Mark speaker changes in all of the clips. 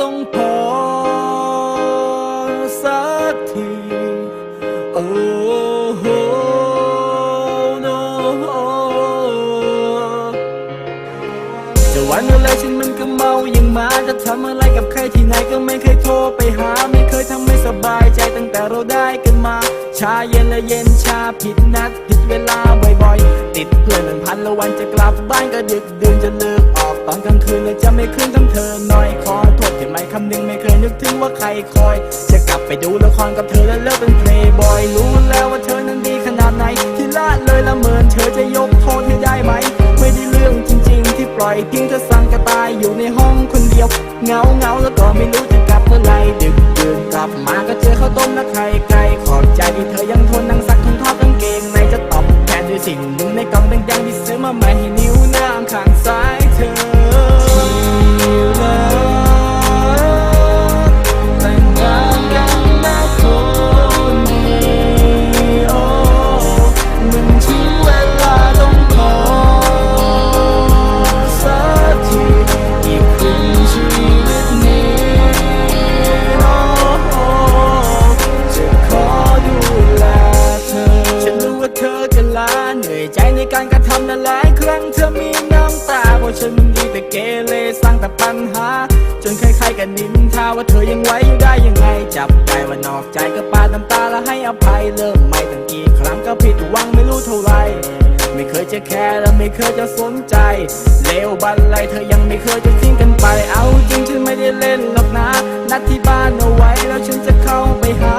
Speaker 1: ต้องพอสักทีโอ้โห no จะวันอะไรฉันมันก็เมาอย่างมาจะทำอะไรกับใครที่ไหนก็ไม่เคยโทรไปหา ไม่เคยทำให้สบายใจตั้งแต่เราได้กันมา ชาเย็นและเย็นชาผิดนัดผิดเวลาบ่อยๆ ติดเพื่อนเป็นพันละวันจะกลับบ้านก็ดึกดื่นจะเลิกออกตอนกลางคืนและจะไม่ขึ้น ครกับเธอแล้วเลิกเป็นเพลย์บอยรู้แล้วว่าเธอนั้นดีขนาดไหน ที่ละเลยละเมินเธอจะยกโทษให้ได้ไหม ไม่ได้เรื่องจริง ๆ ที่ปล่อยทิ้งเธอสั่งกระตายอยู่ในห้องคนเดียวเงาเงาแล้วก็ไม่รู้จะกลับเมื่อไหรดึกดื่นกลับมาก็เจอข้าวต้มและไข่ไก่ขอบใจที่เธอยังทนนั่งซักถุงทอดกางเกงในจะตอบแทนด้วยสิ่งหนึ่งในกล่องแดงๆที่ซื้อมาใหม่ให้นิ้วนาข้าง ฉันมันดีแต่เกเรสร้างแต่ปัญหา จนใครๆกันนินทาว่าเธอยังไหวอยู่ได้ยังไง จับได้ว่านอกใจก็ปาดน้ำตาแล้วให้อภัยเริ่มใหม่ตั้งกี่ครั้งก็ผิดหวังไม่รู้เท่าไหรไม่เคยจะแคร์และไม่เคยจะสนใจ เลวบันไลเธอยังไม่เคยจะทิ้งกันไป เอาจริงฉันไม่ได้เล่นหรอกนะ นัดที่บ้านเอาไว้แล้วฉันจะเข้าไปหา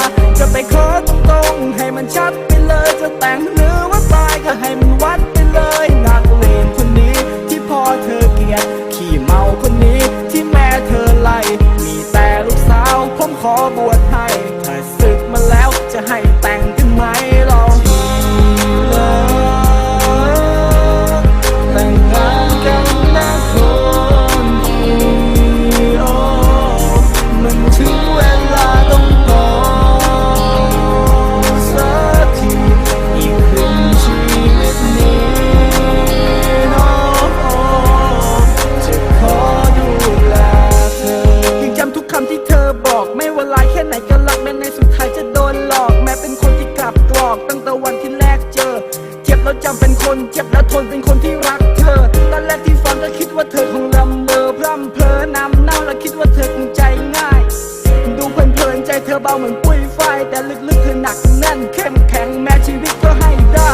Speaker 1: แต่ลึกๆเธอหนักแน่นเข้มแข็งแม้ชีวิตก็ให้ได้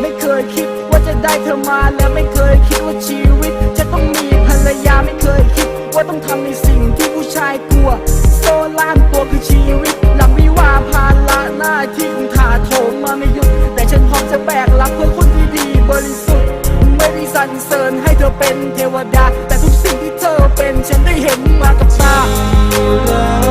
Speaker 1: ไม่เคยคิดว่าจะได้เธอมาและไม่เคยคิดว่าชีวิต จะต้องมีภรรยาไม่เคยคิด ว่าต้องทำในสิ่งที่ผู้ชายกลัว โซล่ามตัวคือชีวิต หลังวิวาภาระหน้าที่คงถาโถมมาไม่หยุด แต่ฉันพร้อมจะแบกรับเพื่อคนที่ดีบริสุทธิ์ไม่ได้สรรเสริญให้เธอเป็นเทวดา แต่ทุกสิ่งที่เธอเป็นฉันได้เห็นมาตา